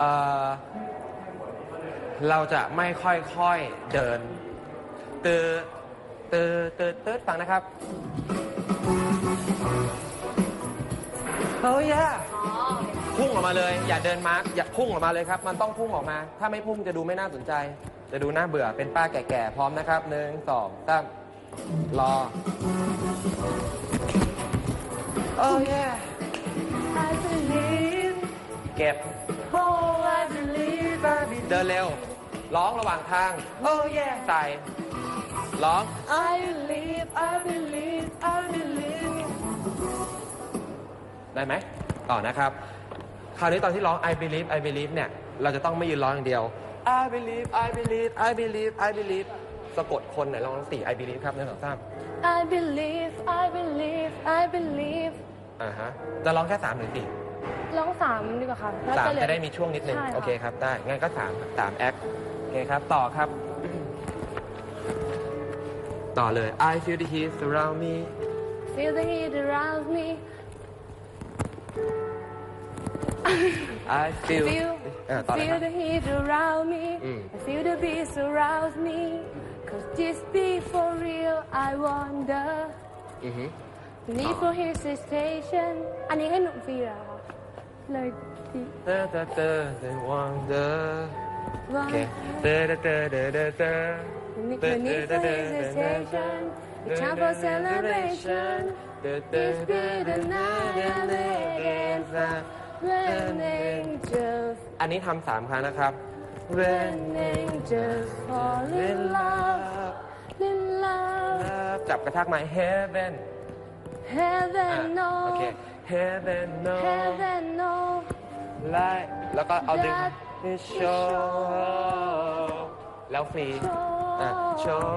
เอ่อเราจะไม่ค่อยๆเดินตือตือตือตืดฟังนะครับ เฮ้ยย่าอ๋อพุ่งออกมาเลย อย่าเดินมาร์กอย่าพุ่งออกมาเลยครับ มันต้องพุ่งออกมา ถ้าไม่พุ่งจะดูไม่น่าสนใจ จะดูน่าเบื่อเป็นป้าแก่ๆพร้อมนะครับหนึ่งสองสามรอโอ้ย I believe เก็บ oh I believe I believe เดินเร็ว ร้องระหว่างทางโอ้ยใส่ ร้อง I believe I believe I believe ได้ไหม ต่อนะครับ คราวนี้ตอนที่ร้อง I believe I believe เนี่ย เราจะต้องไม่ยืนร้องอย่างเดียว I believe I believe I believe I believe สะกดคนไหนลองสี่ I believe ครับหนึ่งสองสาม I believe I believe I believe อ่าฮะ จะร้องแค่สามหรือสี่ ร้องสามดีกว่าค่ะน่สามเหลือ จะได้มีช่วงนิดนึง ใช่ค่ะ โอเคครับ ได้ งั้นก็สามสามแอค โอเคครับ ต่อครับ ต่อเลย I feel the heat surround me Feel the heat around me I feel Feel อ่าต่อเลยค Feel รับ the heat around me Mm. I feel the beat surround me Cause this be for real I wonder อือฮึ Need for hesitation อันนี้ให้หนุ่มฟรีเหรอคะ เลยดีเตอเตอเตอ they wonder ว่าโอเคเตอเตอเตอเตอเตอ Need for need for hesitation It's time for celebration This be the night I make it When angels อันนี้ทำสามครั้งนะครับ When angels fall in love in love จับกระทักไม้ heaven Heaven อเค knows heaven no Heaven knows light แล้วก็เอาดึง That show แล้วฟรีอะ show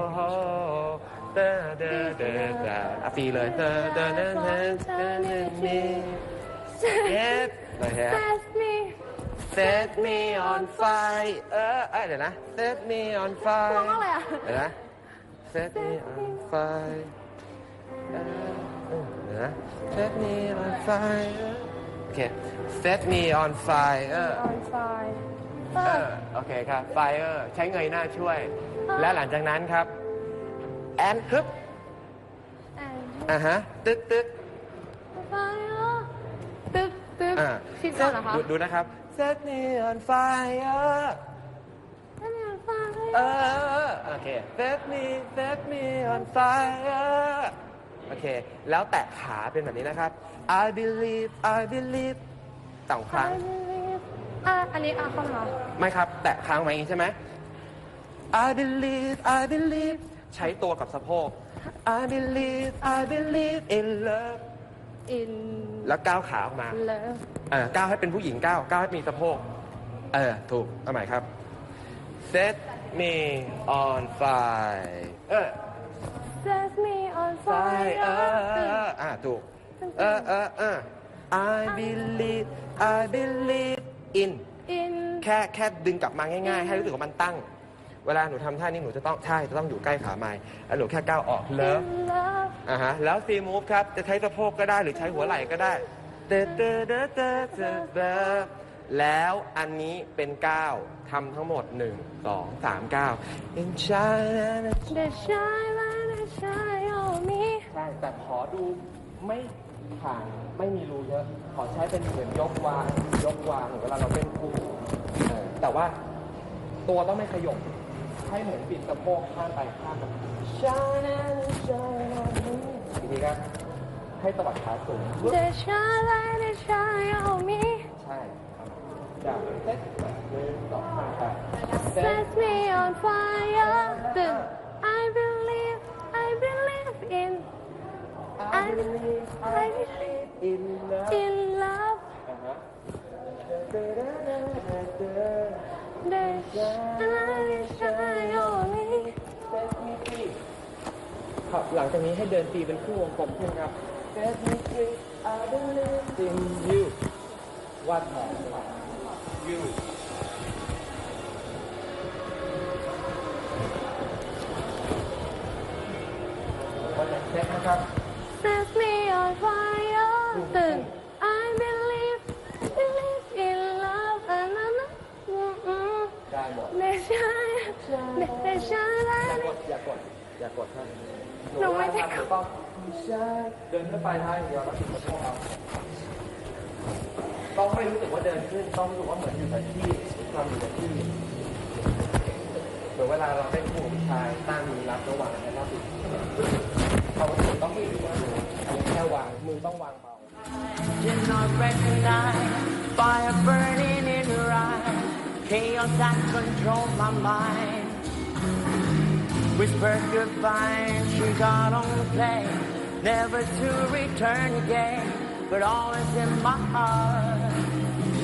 เตอเดอเดอเดออะฟรีเลยเตอเดอเดอเดอเดอเดอมี Yes เลยฮะ Set me set me on fire เออเอ้ยเดี๋ยวนะ set me on fire ร้องอะไรอะเดี๋ยวนะ set me on fire นะ set me on fire โอเค set me on fire on fire เออโอเคครับ fire ใช้เงยหน้าช่วย และหลังจากนั้นครับ and ฮึบ and อะฮะ ตึ๊ดตึ๊ด fire ตึ๊บตึ๊บอ่าชิดก่อนเหรอคะดูดูนะครับ set me on fire Set me on fire เออ โอเค set me set me on fire โอเค แล้วแตะขาเป็นแบบนี้นะครับ I believe I believe สองครั้ง I believe อะอันนี้อะเข้ามาไม่ครับ แตะค้างไว้อย่างนี้ใช่ไหม I believe I believe ใช้ตัวกับสะโพก I believe I believe in love in แล้วก้าวขาออกมา love เออก้าวให้เป็นผู้หญิงก้าวก้าวให้มีสะโพก เออ ถูกเอาใหม่ครับ set me on fire เออ fire อเอออะถูกเออเออเออ I believe I believe in in แค่แค่ดึงกลับมาง่ายๆ ให้รู้สึกว่ามันตั้ง เวลาหนูทำท่านี้หนูจะต้องใช่จะต้องอยู่ใกล้ขาไม้แล้วหนูแค่ก้าวออกเลิฟ in love อ่าฮะแล้วซีมูฟครับจะใช้สะโพกก็ได้หรือใช้หัวไหล่ก็ได้เตอเตอเตอเตอเตอเตอแล้วอันนี้เป็นก้าวทำทั้งหมด 1 2 3 9 In China the shine light the shine on me ใช่ แต่ขอดูไม่ผ่านไม่มีรูเยอะ ขอใช้เป็นเหมือนยกวาง ยกวางเหมือนเวลาเราเต้นคู่เออแต่ว่าตัวต้องไม่ขยบให้เหมือนบิดสะโพกข้ามไปข้ามมา China shine on me อีกทีครับให้ตวัดขาสูง the shine light the shine on me ใช่ครับจากเซตหนึ่งสองสามครับเซต set me on fire then I believe I believe in I believe I believe in love in love There's I shine on me ครับหลังจากนี้ให้เดินตีเป็นคู่วงกลมขึ้นครับ Set me free I believe in you วาดแผน you วันไหนเซตนะครับ ตึง I believe believe in love อันไมด ในชายในชายแล้อย่ากดอย่ากดอย่ากดท่านหนูไม่ดใช่เดินขึ้นไปท้าอยาเดียวแล้วถึงจะชอบเราต้องไม่รู้สึกว่าเดินขึ้น ต้องรู้สึกว่าเหมือนอยู่กับที่ควาอยู่กับที่เดี๋ยวเวลาเราได้ผู้ผู้ชายตั้งมือรับระหว่างนั้นนเราต้องมีว่าเราแค่วางมือต้องวางเบา did not recognize fire burning in her eyes. Chaos that controlled my mind. Whispered goodbye, she got on the plane, never to return again, but always in my heart.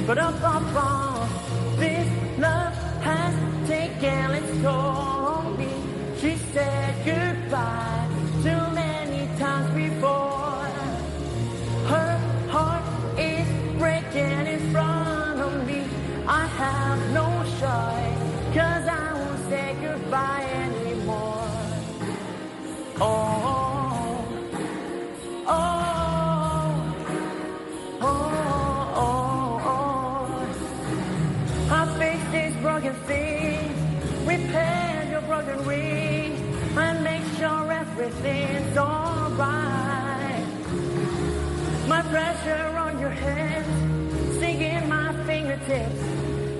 But up, up, up, this love has taken its toll on me. She said goodbye broken things, repair your broken wings, and make sure everything's alright. My pressure on your hands, sinking my fingertips,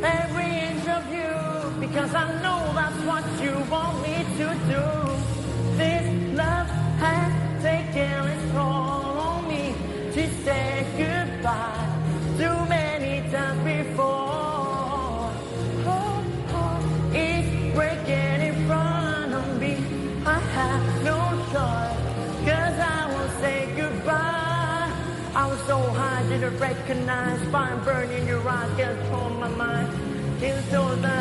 every inch of you, because I know that's what you want me to do. High, didn't recognize fire burning your eyes, control my mind. Into the,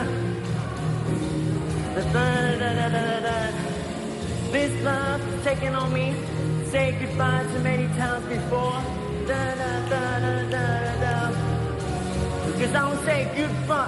the da, da, da, da, da. This love taking on me. Say goodbye too many times before. Da, da, da, da, da, da, da. Cause I will say goodbye.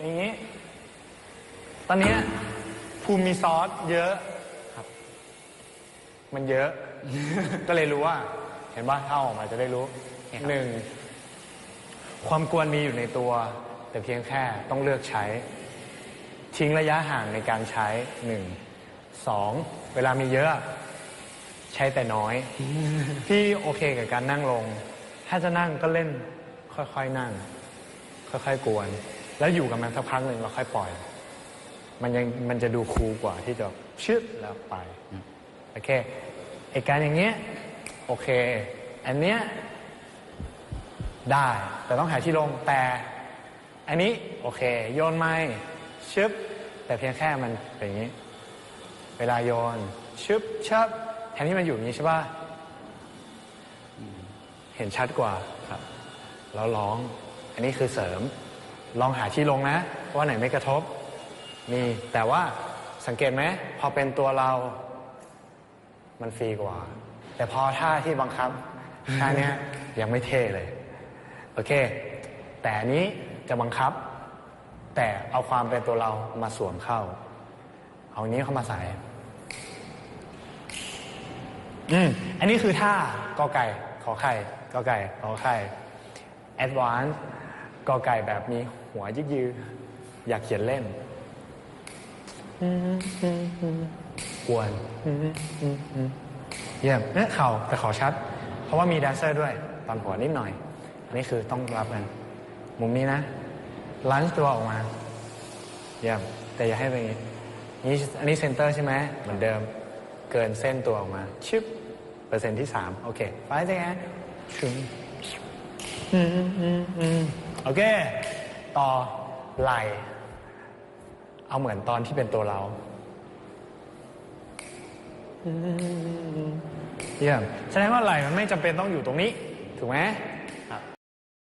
อย่างนี้ ตอนเนี้ยภูมิมีซอสเยอะครับ มันเยอะ ก็เลยรู้ว่า เห็นว่าถ้าออกมาจะได้รู้หนึ่งความกวนมีอยู่ในตัว แต่เพียงแค่ต้องเลือกใช้ ทิ้งระยะห่างในการใช้หนึ่งสองเวลามีเยอะ ใช้แต่น้อย พี่โอเคกับการนั่งลง ถ้าจะนั่งก็เล่นค่อยๆนั่ง ค่อยๆกวน แล้วอยู่กับมันสักพักหนึ่งเราค่อยปล่อย มันยังมันจะดูคูลกว่าที่จะชึดแล้วไปโอเคไอการอย่างเงี้ยโอเค อันเนี้ยได้ แต่ต้องหาที่ลงแต่ อันนี้โอเค โยนไม่ชึบแต่เพียงแค่มันเป็นอย่างนี้ เวลาโยนชึบชับแทนที่มันอยู่อย่างนี้ใช่ป่ะเห็นชัดกว่าครับแล้วร้อง อันนี้คือเสริม ลองหาที่ลงนะ ว่าไหนไม่กระทบ มีแต่ว่าสังเกตไหมพอเป็นตัวเรา มันฟรีกว่า แต่พอท่าที่บังคับท่านี้ยังไม่เท่เลย โอเค แต่นี้จะบังคับ แต่เอาความเป็นตัวเรามาสวมเข้า เอาอันนี้เข้ามาใส่อืมอันนี้คือท่ากอไก่ ขอไข่กอไก่ขอไข่ advance กอไก่แบบมีหัวยึกยือ อยากเขียนเล่นกวนเยี่ยมเนี่ยเข่าแต่ข่าชัด เพราะว่ามีแดนเซอร์ด้วย ตอนหัวนิดหน่อย อันนี้คือต้องรับกัน มุมนี้นะลันช์ตัวออกมา เยี่ยม แต่อย่าให้เป็นอย่างนี้นี่อันนี้เซนเตอร์ใช่ไหมเหมือนเดิม เกินเส้นตัวออกมาชึบเปอร์เซ็นต์ที่สามโอเคไปสิฮะชุม อืมอืมอืมโอเค ต่อไหลเอาเหมือนตอนที่เป็นตัวเราเยี่ยมแสดงว่าไหลมันไม่จำเป็นต้องอยู่ตรงนี้ ถูกไหม